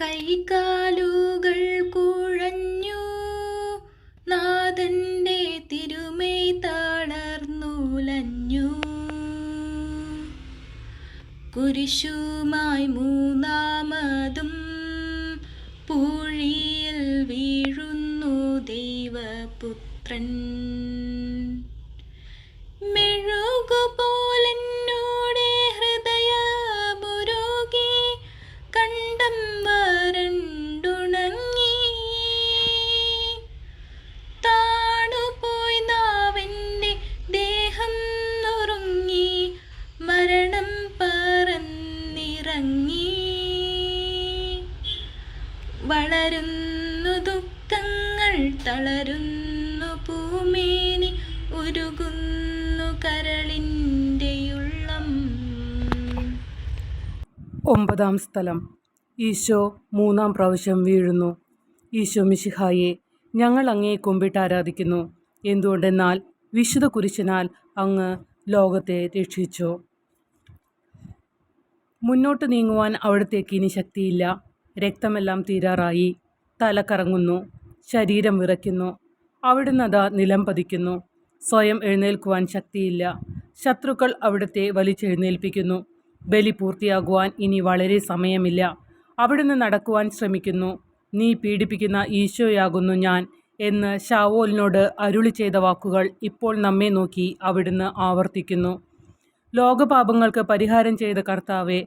കൈകാലുകൾ കുഴഞ്ഞു. നാഥന്റെ തിരുമേ തളർന്നുലഞ്ഞു. കുരിശുമായി മൂന്നാമതും പൂഴിയിൽ വീഴുന്നു ദൈവപുത്രൻ. മെഴുകുപോലെന്നോടെ വളരുന്നു ദുഃഖങ്ങൾ തളരുന്നു പൂമേനി ഉരുകുന്നു കരളിന്റെയുള്ളം. ഒമ്പതാം സ്ഥലം. ഈശോ മൂന്നാം പ്രാവശ്യം വീഴുന്നു. ഈശോ മിശിഹായെ ഞങ്ങൾ അങ്ങേ കുമ്പിട്ട് ആരാധിക്കുന്നു. എന്തുകൊണ്ടെന്നാൽ വിശുദ്ധ കുരിശിനാൽ അങ്ങ് ലോകത്തെ രക്ഷിച്ചു. മുന്നോട്ട് നീങ്ങുവാൻ അവിടത്തേക്ക് ഇനി ശക്തിയില്ല. രക്തമെല്ലാം തീരാറായി. തല കറങ്ങുന്നു. ശരീരം വിറയ്ക്കുന്നു. അവിടുന്ന് അതാ നിലം പതിക്കുന്നു. സ്വയം എഴുന്നേൽക്കുവാൻ ശക്തിയില്ല. ശത്രുക്കൾ അവിടുത്തെ വലിച്ചെഴുന്നേൽപ്പിക്കുന്നു ബലി പൂർത്തിയാകുവാൻ ഇനി വളരെ സമയമില്ല. അവിടുന്ന് നടക്കുവാൻ ശ്രമിക്കുന്നു. നീ പീഡിപ്പിക്കുന്ന ഈശോയാകുന്നു ഞാൻ എന്ന് ഷാവോലിനോട് അരുളി ചെയ്ത വാക്കുകൾ ഇപ്പോൾ നമ്മെ നോക്കി അവിടുന്ന് ആവർത്തിക്കുന്നു. ലോകപാപങ്ങൾക്ക് പരിഹാരം ചെയ്ത കർത്താവെ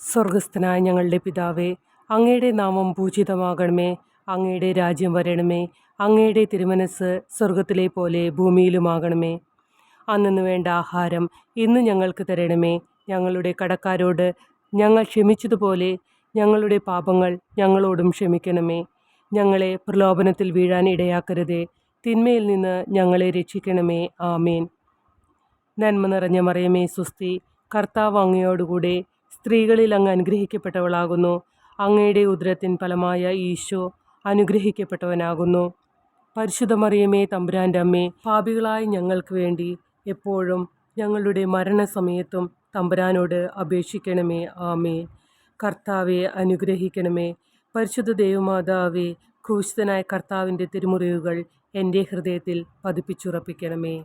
സ്വർഗസ്ഥനായ ഞങ്ങളുടെ പിതാവേ അങ്ങയുടെ നാമം പൂജിതമാകണമേ അങ്ങയുടെ രാജ്യം വരണമേ അങ്ങയുടെ തിരുമനസ് സ്വർഗത്തിലെ പോലെ ഭൂമിയിലുമാകണമേ. അന്നു വേണ്ട ആഹാരം ഇന്ന് ഞങ്ങൾക്ക് തരണമേ ഞങ്ങളുടെ കടക്കാരോട് ഞങ്ങൾ ക്ഷമിച്ചതുപോലെ ഞങ്ങളുടെ പാപങ്ങൾ ഞങ്ങളോടും ക്ഷമിക്കണമേ. ഞങ്ങളെ പ്രലോഭനത്തിൽ വീഴാൻ ഇടയാക്കരുതേ തിന്മയിൽ നിന്ന് ഞങ്ങളെ രക്ഷിക്കണമേ. ആമേൻ. നന്മ നിറഞ്ഞ മറിയമേ സുസ്തി കർത്താവ് അങ്ങയോടുകൂടെ സ്ത്രീകളിൽ അങ്ങ് അനുഗ്രഹിക്കപ്പെട്ടവളാകുന്നു. അങ്ങയുടെ ഉദരത്തിൻ ഫലമായ ഈശോ അനുഗ്രഹിക്കപ്പെട്ടവനാകുന്നു. പരിശുദ്ധ മറിയമേ തമ്പുരാന്റെ അമ്മേ പാപികളായ ഞങ്ങൾക്ക് വേണ്ടി എപ്പോഴും ഞങ്ങളുടെ മരണസമയത്തും തമ്പുരാനോട് അപേക്ഷിക്കണമേ. ആമേ കർത്താവെ അനുഗ്രഹിക്കണമേ. പരിശുദ്ധ ദേവമാതാവെ ക്രൂശിതനായ കർത്താവിന്റെ തിരുമുറിവുകൾ എന്റെ ഹൃദയത്തിൽ പതിപ്പിച്ചുറപ്പിക്കണമേ.